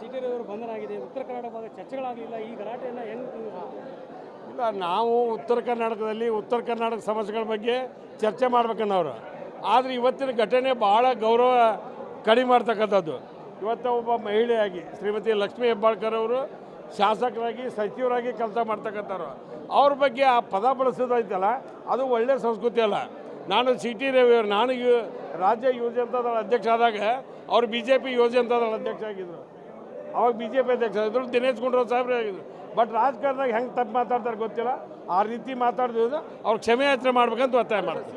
City ಆಗಿದೆ ಉತ್ತರ ಕನ್ನಡ ಭಾಗ ಚರ್ಚೆಗಳಾಗಲಿಲ್ಲ. ಈ ಗಲಾಟೆಯನ್ನು ಹೆಂಗೆ ಇಲ್ಲ, ನಾವು ಉತ್ತರ ಕರ್ನಾಟಕದಲ್ಲಿ ಉತ್ತರ ಕರ್ನಾಟಕ ಸಮಸ್ಯೆಗಳ ಬಗ್ಗೆ ಚರ್ಚೆ ಮಾಡ್ಬೇಕನ್ನೋರು. ಆದರೆ ಇವತ್ತಿನ ಘಟನೆ ಭಾಳ ಗೌರವ ಕಡಿಮೆ ಮಾಡ್ತಕ್ಕಂಥದ್ದು. ಇವತ್ತು ಒಬ್ಬ ಮಹಿಳೆಯಾಗಿ ಶ್ರೀಮತಿ ಲಕ್ಷ್ಮೀ ಹೆಬ್ಬಾಳ್ಕರ್ ಅವರು ಶಾಸಕರಾಗಿ, ಸಚಿವರಾಗಿ ಕೆಲಸ ಮಾಡ್ತಕ್ಕಂಥವ್ರು. ಅವ್ರ ಬಗ್ಗೆ ಆ ಪದ ಬಳಸೋದೈತಲ್ಲ ಅದು ಒಳ್ಳೆಯ ಸಂಸ್ಕೃತಿ ಅಲ್ಲ. ನಾನು ಸಿ ಟಿ ರವಿಯವರು. ನಾನು ಯು ರಾಜ್ಯ ಯುವ ಜನತಾದಳ ಅಧ್ಯಕ್ಷ ಆದಾಗ ಅವರು ಬಿ ಜೆ ಪಿ ಯುವ ಅಧ್ಯಕ್ಷ ಆಗಿದ್ದರು ಅವಾಗ ಬಿ ಜೆ ಪಿ ಅಧ್ಯಕ್ಷ ಇದ್ರು ದಿನೇಶ್ ಗುಂಡೂರಾವ್ ಸಾಹೇಬ್ರೆ ಆಗಿದ್ರು. ಬಟ್ ರಾಜಕಾರಣದಾಗ ಹೆಂಗೆ ತಪ್ಪು ಮಾತಾಡ್ತಾರೆ ಗೊತ್ತಿಲ್ಲ. ಆ ರೀತಿ ಮಾತಾಡಿದ್ರು ಅವ್ರು ಕ್ಷಮೆ ಯಾತ್ರೆ ಮಾಡ್ಬೇಕಂತ ಒತ್ತಾಯ ಮಾಡ್ತಾರೆ.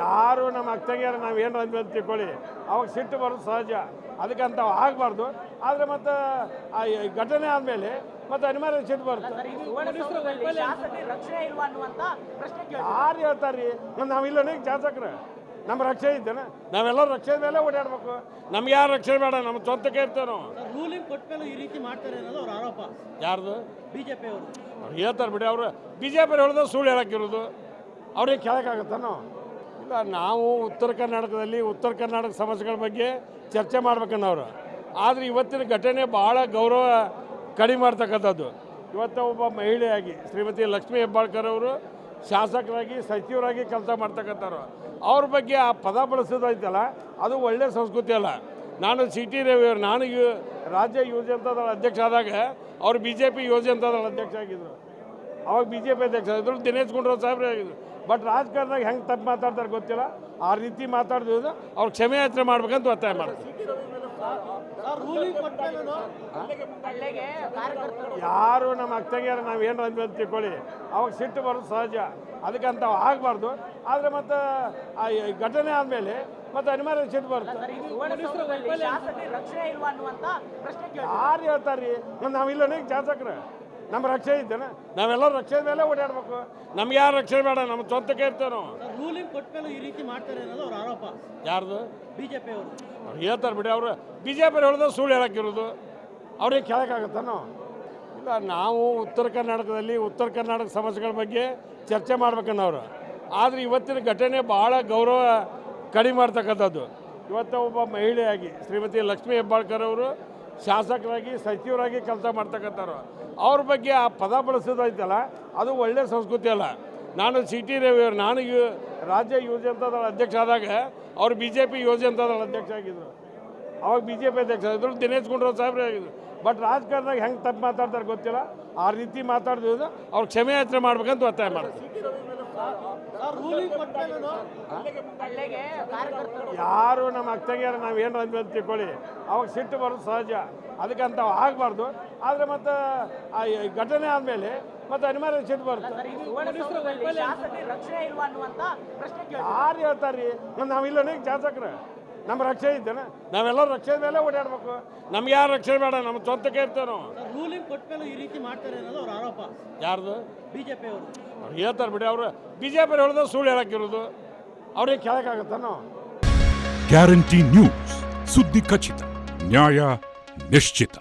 ಯಾರು ನಮ್ಮ ಅಕ್ಕಂಗ್ಯಾರ ನಾವು ಏನು ಅಂತ ತಿಳ್ಕೊಳ್ಳಿ. ಅವಾಗ ಸಿಟ್ಟು ಬರೋದು ಸಹಜ. ಅದಕ್ಕಂತ ಆಗಬಾರ್ದು. ಆದರೆ ಮತ್ತು ಆ ಘಟನೆ ಆದಮೇಲೆ ಮತ್ತು ಅನಿವಾರ್ಯ ಸಿಟ್ಟು ಬರುತ್ತೆ. ಯಾರು ಹೇಳ್ತಾರೆ ರೀ ನಾವಿಲ್ಲ ನೀವು ಶಾಸಕ್ರೆ. ನಮ್ಮ ರಕ್ಷೆ ಇದ್ದೇನೆ. ನಾವೆಲ್ಲರೂ ರಕ್ಷೆ ಮೇಲೆ ಓಡಾಡ್ಬೇಕು. ನಮ್ಗೆ ಯಾರು ರಕ್ಷಣೆ ಬೇಡ? ನಮ್ಮ ಸ್ವಂತಕ್ಕೆ ಇರ್ತೇವೆ ನಾವು. ರೂಲಿಂಗ್ ಕೊಟ್ಟ ಮೇಲೆ ಈ ರೀತಿ ಮಾಡ್ತಾರೆ ಅನ್ನೋದು ಅವ್ರ ಆರೋಪ. ಯಾರ್ದು? ಬಿಜೆಪಿ ಅವರು ಅವ್ರು ಹೇಳ್ತಾರೆ ಬಿಡಿ ಅವರು. ಬಿ ಜೆ ಪಿ ಹೇಳಿದ್ರೆ ಸುಳ್ಳು ಹೇಳಕ್ಕಿರೋದು ಅವ್ರಿಗೆ ಕೇಳೋಕ್ಕಾಗತ್ತನೋ ಇಲ್ಲ ನಾವು ಉತ್ತರ ಕರ್ನಾಟಕದಲ್ಲಿ ಉತ್ತರ ಕರ್ನಾಟಕ ಸಮಸ್ಯೆಗಳ ಬಗ್ಗೆ ಚರ್ಚೆ ಮಾಡ್ಬೇಕನ್ನೋರು ಆದರೆ ಇವತ್ತಿನ ಘಟನೆ ಭಾಳ ಗೌರವ ಕಡಿಮೆ ಮಾಡ್ತಕ್ಕಂಥದ್ದು. ಇವತ್ತು ಒಬ್ಬ ಮಹಿಳೆಯಾಗಿ ಶ್ರೀಮತಿ ಲಕ್ಷ್ಮೀ ಹೆಬ್ಬಾಳ್ಕರ್ ಅವರು ಶಾಸಕರಾಗಿ ಸಚಿವರಾಗಿ ಕೆಲಸ ಮಾಡ್ತಕ್ಕಂಥವ್ರು. ಅವ್ರ ಬಗ್ಗೆ ಆ ಪದ ಬಳಸೋದೈತಲ್ಲ ಅದು ಒಳ್ಳೆಯ ಸಂಸ್ಕೃತಿ ಅಲ್ಲ. ನಾನು ಸಿ ಟಿ ರವಿಯವರು, ನಾನು ಯು, ರಾಜ್ಯ ಜನತಾದಳ ಅಧ್ಯಕ್ಷ ಆದಾಗ ಅವರು ಬಿ ಜೆ ಪಿ ಜನತಾದಳ ಅಧ್ಯಕ್ಷ ಆಗಿದ್ದರು ಅವಾಗ ಬಿ ಜೆ ಪಿ ಅಧ್ಯಕ್ಷ ಆಗಿದ್ದರು ದಿನೇಶ್ ಗುಂಡೂರಾವ್ ಸಾಹೇಬ್ರೆ ಆಗಿದ್ರು. ಬಟ್ ರಾಜಕಾರಣದಾಗ ಹೆಂಗೆ ತಪ್ಪು ಮಾತಾಡ್ತಾರೆ ಗೊತ್ತಿಲ್ಲ. ಆ ರೀತಿ ಮಾತಾಡಿದ್ರು ಅವ್ರು ಕ್ಷಮೆ ಯಾತ್ರೆ ಮಾಡ್ಬೇಕಂತ ಒತ್ತಾಯ ಮಾಡ್ತಾರೆ ರೂಲಿಂಗ್ ಕೊಟ್ಟ ಹಳ್ಳಿಗೆ ಕಾರ್ಯಕರ್ತರು ಯಾರು ನಮ್ಮ ಅಕ್ಕಂಗಿಯರ ನಾವು ಏನು ಅಂದ್ವಿ ಅಂತ ತಿಳ್ಕೊಳ್ಳಿ. ಅವಾಗ ಸಿಟ್ಟು ಬರೋದು ಸಹಜ. ಅದಕ್ಕಂತ ಆಗಬಾರ್ದು. ಆದರೆ ಮತ್ತು ಆ ಘಟನೆ ಆದಮೇಲೆ ಮತ್ತು ಅನಿವಾರ್ಯ ಸಿಟ್ಟು ಬರುತ್ತೆ. ಯಾರು ಹೇಳ್ತಾರೆ ರೀ ನಾವಿಲ್ಲ ಇಲ್ಲ ಶಾಸಕ್ರೆ. ನಮ್ಮ ರಕ್ಷೆ ಇದ್ದೇನೆ. ನಾವೆಲ್ಲರೂ ರಕ್ಷೆ ಮೇಲೆ ಓಡಾಡ್ಬೇಕು. ನಮ್ಗೆ ಯಾರು ರಕ್ಷಣೆ ಬೇಡ? ನಮ್ಮ ಸ್ವಂತಕ್ಕೆ ಇರ್ತೇವೆ ನಾವು. ರೂಲಿಂಗ್ ಕೊಟ್ಟ ಮೇಲೆ ಈ ರೀತಿ ಮಾಡ್ತಾರೆ ಅನ್ನೋದು ಅವ್ರ ಆರೋಪ. ಯಾರ್ದು? ಬಿಜೆಪಿ ಅವರು ಅವ್ರು ಹೇಳ್ತಾರೆ ಬಿಡಿ, ಅವರು ಬಿ ಜೆ ಪಿ ಹೇಳಿದ್ರೆ ಸುಳ್ಳು ಹೇಳೋಕ್ಕಿರೋದು. ಅವ್ರಿಗೆ ಕೇಳೋಕ್ಕಾಗತ್ತಾನೋ? ಇಲ್ಲ, ನಾವು ಉತ್ತರ ಕರ್ನಾಟಕದಲ್ಲಿ ಉತ್ತರ ಕರ್ನಾಟಕ ಸಮಸ್ಯೆಗಳ ಬಗ್ಗೆ ಚರ್ಚೆ ಮಾಡ್ಬೇಕನ್ನವ್ರು ಆದರೆ ಇವತ್ತಿನ ಘಟನೆ ಭಾಳ ಗೌರವ ಕಡಿಮೆ ಮಾಡ್ತಕ್ಕಂಥದ್ದು. ಇವತ್ತು ಒಬ್ಬ ಮಹಿಳೆಯಾಗಿ ಶ್ರೀಮತಿ ಲಕ್ಷ್ಮೀ ಹೆಬ್ಬಾಳ್ಕರ್ ಅವರು ಶಾಸಕರಾಗಿ, ಸಚಿವರಾಗಿ ಕೆಲಸ ಮಾಡ್ತಕ್ಕಂಥವ್ರು. ಅವ್ರ ಬಗ್ಗೆ ಆ ಪದ ಬಳಸೋದೈತಲ್ಲ ಅದು ಒಳ್ಳೆಯ ಸಂಸ್ಕೃತಿ ಅಲ್ಲ. ನಾನು ಸಿ ಟಿ ರವಿಯವರು, ನಾನು ಯು ರಾಜ್ಯ ಯುವ ಜನತಾದಳ ಅಧ್ಯಕ್ಷ ಆದಾಗ ಅವರು ಬಿ ಜೆ ಪಿ ಯೋಜನೆ ಅಧ್ಯಕ್ಷ ಆಗಿದ್ರು. ಅವಾಗ ಬಿ ಜೆ ಪಿ ಅಧ್ಯಕ್ಷ ಆಗಿದ್ರು. ದಿನೇಶ್ ಗುಂಡೂರಾವ್ ಸಾಹೇಬ್ರೆ ಆಗಿದ್ರು. ಬಟ್ ರಾಜಕಾರಣದಾಗ ಹೆಂಗೆ ತಪ್ಪು ಮಾತಾಡ್ತಾರೆ ಗೊತ್ತಿಲ್ಲ. ಆ ರೀತಿ ಮಾತಾಡಿದ್ರು ಅವ್ರು ಕ್ಷಮೆ ಯಾತ್ರೆ ಮಾಡ್ಬೇಕಂತ ಒತ್ತಾಯ ಮಾಡ್ತಾರೆ. ಯಾರು ನಮ್ಮ ಅಕ್ಕಂಗಿಯರ ನಾವು ಏನು ಅಂತ ತಿಳ್ಕೊಳ್ಳಿ. ಅವಾಗ ಸಿಟ್ಟು ಬರೋದು ಸಹಜ. ಅದಕ್ಕಂತ ಆಗಬಾರ್ದು. ಆದರೆ ಮತ್ತು ಆ ಘಟನೆ ಆದಮೇಲೆ ಮತ್ತು ಅನಿವಾರ್ಯ ಸಿಟ್ಟು ಬರುತ್ತೆ. ರಕ್ಷಣೆ ಇಲ್ವಾ ಅನ್ನುವಂತ ಪ್ರಶ್ನೆ ಕೇಳಿ ಯಾರು ಹೇಳ್ತಾರೆ? ರೀ ನಾವಿಲ್ಲ ನೀವು ಶಾಸಕ್ರೆ. ನಮ್ಮ ರಕ್ಷೆ ಇದ್ದೇನೆ. ನಾವೆಲ್ಲರೂ ರಕ್ಷೆ ಮೇಲೆ ಓಡಾಡ್ಬೇಕು. ನಮ್ಗೆ ಯಾರು ರಕ್ಷೆ ಬೇಡ? ನಮ್ಮ ಸ್ವಂತಕ್ಕೆ ಇರ್ತೇವೆ ನಾವು. ರೂಲಿಂಗ್ ಕೊಟ್ಟ ಮೇಲೆ ಈ ರೀತಿ ಮಾಡ್ತಾರೆ ಅನ್ನೋದು ಅವ್ರ ಆರೋಪ. ಯಾರ್ದು? ಬಿಜೆಪಿ ಅವರು. ಅವ್ರು ಹೇಳ್ತಾರೆ ಬಿಡಿ ಅವರು ಬಿ ಜೆ ಪಿ ಹೇಳಿದ್ರೆ ಸುಳ್ಳು ಹೇಳಕ್ಕಿರೋದು. ಅವ್ರಿಗೆ ಕೇಳೋಕ್ಕಾಗತ್ತನೋ ಗ್ಯಾರಂಟಿ ನ್ಯೂಸ್ ಸುದ್ದಿ ಖಚಿತ ನ್ಯಾಯ ನಿಶ್ಚಿತ